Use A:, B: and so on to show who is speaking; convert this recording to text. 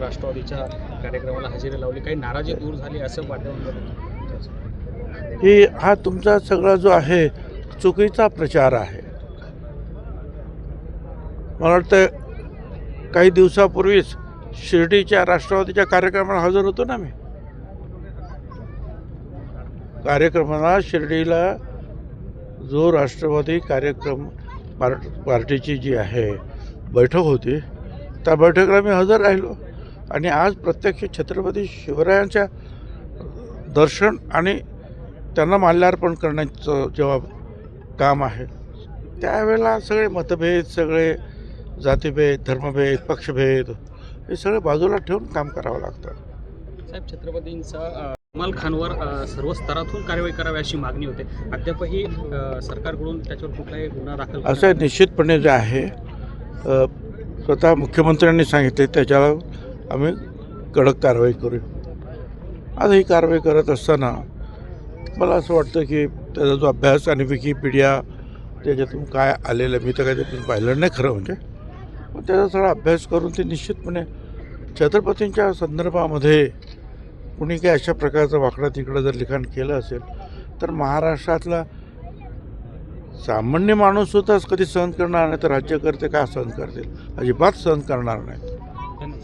A: राष्ट्रवादीच्या कार्यक्रमाला हजेरी लावली. काही नाराजी दूर झाली असं वाटतं
B: ही हा तुमचा सगळा जो आहे चुकीचा प्रचार आहे. मला वाटतं काही दिवसापूर्वीच शिर्डीच्या राष्ट्रवादीच्या कार्यक्रमाला हजर होतो ना मी. कार्यक्रमाला शिर्डीला जो राष्ट्रवादी कार्यक्रम पार्ट पार्टीची जी आहे बैठक होती त्या बैठकीला मी हजर राहिलो. आणि आज प्रत्यक्ष छत्रपती शिवरायांच्या दर्शन आणि त्यांना माल्यार्पण करण्याचं जेव्हा काम आहे त्यावेळेला सगळे मतभेद सगळे जातीभेद धर्मभेद पक्षभेद हे सगळे बाजूला ठेवून काम करावं लागतं.
A: साहेब छत्रपतींचा कमाल खानवर सर्व स्तरातून कारवाई करावी अशी मागणी होते. अद्यापही सरकारकडून त्याच्यावर कुठलाही गुन्हा दाखल
B: असं निश्चितपणे जे आहे स्वतः मुख्यमंत्र्यांनी सांगितले त्याच्यावर आम्ही कडक कारवाई करू आज ही कारवाई करत असताना मला असं वाटतं की त्याचा जो अभ्यास आणि विकिपीडिया त्याच्यातून काय आलेलं मी तर काय त्यातून पाहिलं नाही खरं म्हणजे. पण त्याचा सगळा अभ्यास करून ते निश्चितपणे छत्रपतींच्या संदर्भामध्ये कुणी काही अशा प्रकारचं वाकडं तिकडं जर लिखाण केलं असेल तर महाराष्ट्रातला सामान्य माणूस सुद्धा कधी सहन करणार नाही तर राज्यकर्ते का सहन करतील? अजिबात सहन करणार नाहीत.